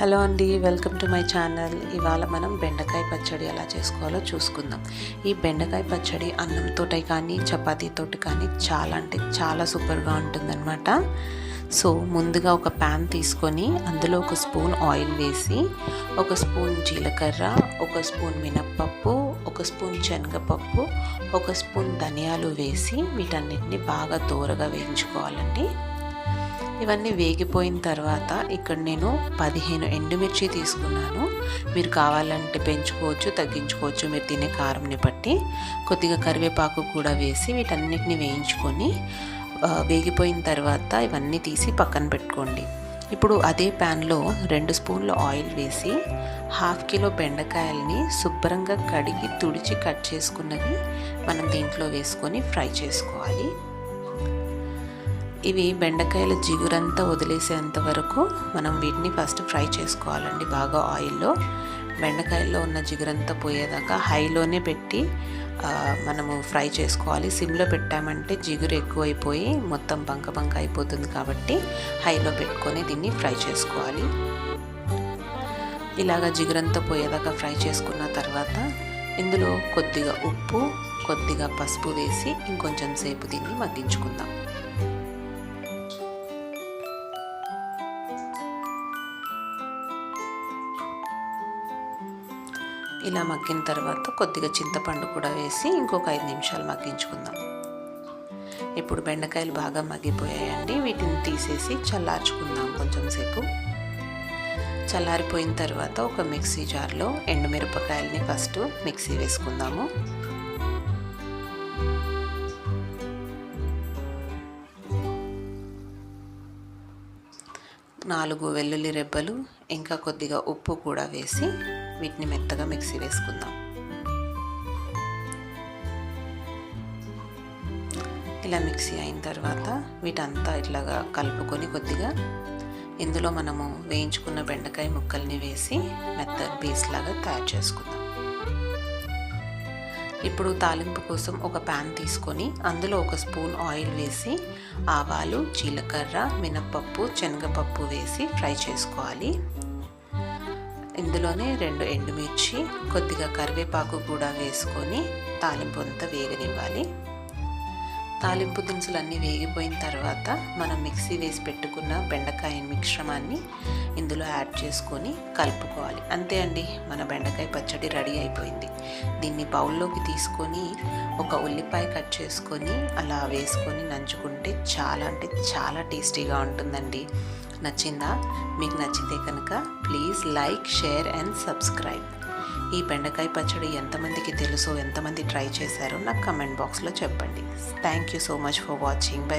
Hello అండి welcome to my channel. ఇవాళ మనం బెండకాయ పచ్చడి ఎలా చేసుకోవాలో చూసుకుందాం. ఈ బెండకాయ పచ్చడి అన్నంతో కానీ చపాతీతో కానీ చాలా అంటే చాలా సూపర్గా ఉంటుందన్నమాట. సో ముందుగా ఒక ప్యాన్ తీసుకొని అందులో ఒక స్పూన్ ఆయిల్ వేసి ఒక స్పూన్ జీలకర్ర ఒక స్పూన్ మినప్పప్పు ఒక స్పూన్ శనగపప్పు ఒక స్పూన్ ధనియాలు వేసి వీటన్నిటిని బాగా దూరగా వేయించుకోవాలండి. ఇవన్నీ వేగిపోయిన తర్వాత ఇక్కడ నేను పదిహేను ఎండుమిర్చి తీసుకున్నాను. మీరు కావాలంటే పెంచుకోవచ్చు తగ్గించుకోవచ్చు. మీరు తినే కారంని బట్టి కొద్దిగా కరివేపాకు కూడా వేసి వీటన్నిటిని వేయించుకొని వేగిపోయిన తర్వాత ఇవన్నీ తీసి పక్కన పెట్టుకోండి. ఇప్పుడు అదే ప్యాన్లో రెండు స్పూన్లు ఆయిల్ వేసి హాఫ్ కిలో బెండకాయల్ని శుభ్రంగా కడిగి తుడిచి కట్ చేసుకున్నవి మనం దీంట్లో వేసుకొని ఫ్రై చేసుకోవాలి. ఇవి బెండకాయల జిగురంతా వదిలేసేంత వరకు మనం వీటిని ఫస్ట్ ఫ్రై చేసుకోవాలండి బాగా ఆయిల్లో బెండకాయల్లో ఉన్న జిగురంతా పోయేదాకా హైలోనే పెట్టి మనము ఫ్రై చేసుకోవాలి. సిమ్లో పెట్టామంటే జిగురు ఎక్కువైపోయి మొత్తం బంక బంక అయిపోతుంది కాబట్టి హైలో పెట్టుకొని దీన్ని ఫ్రై చేసుకోవాలి. ఇలాగ జిగురంతా పోయేదాకా ఫ్రై చేసుకున్న తర్వాత ఇందులో కొద్దిగా ఉప్పు కొద్దిగా పసుపు వేసి ఇంకొంచెం సేపు దీన్ని మగ్గించుకుందాం. ఇలా మగ్గిన తర్వాత కొద్దిగా చింతపండు కూడా వేసి ఇంకొక ఐదు నిమిషాలు మగ్గించుకుందాం. ఇప్పుడు బెండకాయలు బాగా మగ్గిపోయాయండి. వీటిని తీసేసి చల్లార్చుకుందాం కొంచెం సేపు. చల్లారిపోయిన తర్వాత ఒక మిక్సీ జార్లో ఎండుమిరపకాయలని ఫస్ట్ మిక్సీ వేసుకుందాము. నాలుగు వెల్లుల్లి రెబ్బలు ఇంకా కొద్దిగా ఉప్పు కూడా వేసి వీటిని మెత్తగా మిక్సీ వేసుకుందాం. ఇలా మిక్సీ అయిన తర్వాత వీటంతా ఇట్లాగా కలుపుకొని కొద్దిగా ఇందులో మనము వేయించుకున్న బెండకాయ ముక్కల్ని వేసి మెత్త పీస్ లాగా తయారు చేసుకుందాం. ఇప్పుడు తాలింపు కోసం ఒక ప్యాన్ తీసుకొని అందులో ఒక స్పూన్ ఆయిల్ వేసి ఆవాలు జీలకర్ర మినప్పప్పు శనగపప్పు వేసి ఫ్రై చేసుకోవాలి. ఇందులోనే రెండు ఎండుమిర్చి కొద్దిగా కరివేపాకు కూడా వేసుకొని తాలింపు అంతా వేగనివ్వాలి. తాలింపు దినుసులు అన్నీ వేగిపోయిన తర్వాత మనం మిక్సీ వేసి పెట్టుకున్న బెండకాయ మిశ్రమాన్ని ఇందులో యాడ్ చేసుకొని కలుపుకోవాలి. అంతే అండి మన బెండకాయ పచ్చడి రెడీ అయిపోయింది. దీన్ని బౌల్లోకి తీసుకొని ఒక ఉల్లిపాయ కట్ చేసుకొని అలా వేసుకొని నంచుకుంటే చాలా అంటే చాలా టేస్టీగా ఉంటుందండి. నచ్చిందా? మీకు నచ్చితే కనుక please like share and subscribe ఈ బెండకాయ పచ్చడి ఎంతమందికి తెలుసో ఎంతమంది ట్రై చేశారో నాకు కమెంట్ బాక్స్లో చెప్పండి. Thank you so much for watching bye